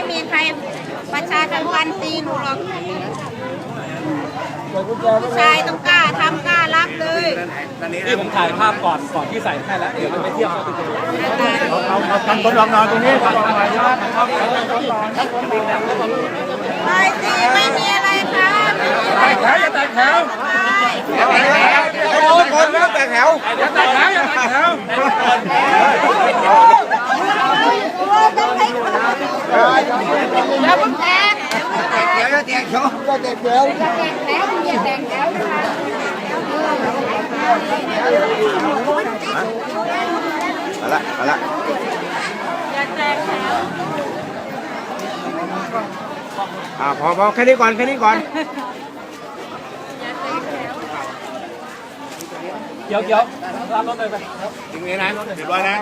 ไม่มีใครประชาสัมพันธ์ตีหนูหรอกผู้ชายต้องกล้าทำกล้ารับเลยนี่ผมถ่ายภาพก่อนก่อนที่ใส่ให้แล้วเดี๋ยวมันไปเทียบกับตัวเอาเอาทำคนนอนตรงนี้ครับไม่ตีไม่มีอะไรค่ะแตกแถวอย่าแตกแถว แถวอ่าพอพอแค่นี้ก่อนแค่นี้ก่อน เดี๋ยวเดี๋ยวรับรถเลยไปถึงนี้นะเรียบร้อยนะ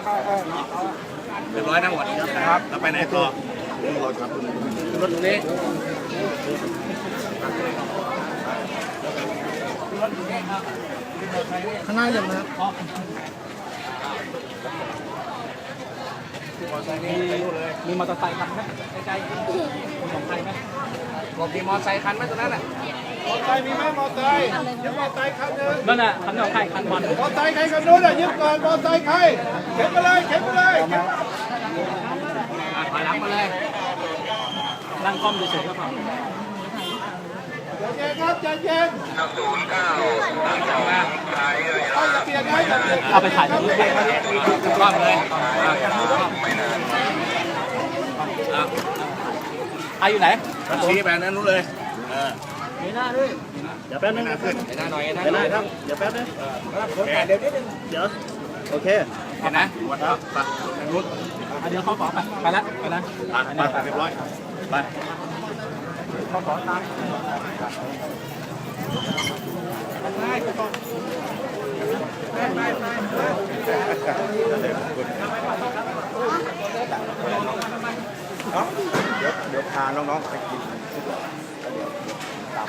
เรียบร้อยทั้งหมดครับแล้วไปไหนต่อ รถตรงนี้ข้างหน้าเลยนะมีมีมอเตอร์ไซค์คันไหมใกล้ๆของใครไหมบอกมีมอไซค์คันไหมตรงนั้นอะมอไซค์มีไหมมอไซค์เดี๋ยวมอไซค์คันนึงนั่นน่ะคันของใครคันบอลมอไซค์ใครคันนู้นอะยึดก่อนมอไซค์ใครเข็นไปเลยเข็นไปเลยอะถอยหลังมาเลย นั่งคล่อมเฉยๆก็พอเย็นครับใจเย็นมาเอาอย่าเปลี่ยนนะอย่าเปลี่ยนเอาไปถ่ายรูปด้วยรอบเลยอะไออยู่ไหนชี้ไปนั้นนู้นเลยเออเดี๋ยวแป๊บนึงหน้าขึ้นไอ้หน้าหน่อยไอ้หน้าเดี๋ยวหน่อยครับเดี๋ยวแป๊บนึงโอเคเดี๋ยวนิดนึงเดี๋ยวโอเคเห็นนะวัดครับไปทางนู้นอะเดี๋ยวเขาขอไปไปแล้วไปแล้วอะไปเรียบร้อย ไปขอขอตามไปไปไปเดี๋ยวเดี๋ยวพาน้องๆไปกินเดี๋ยวตาม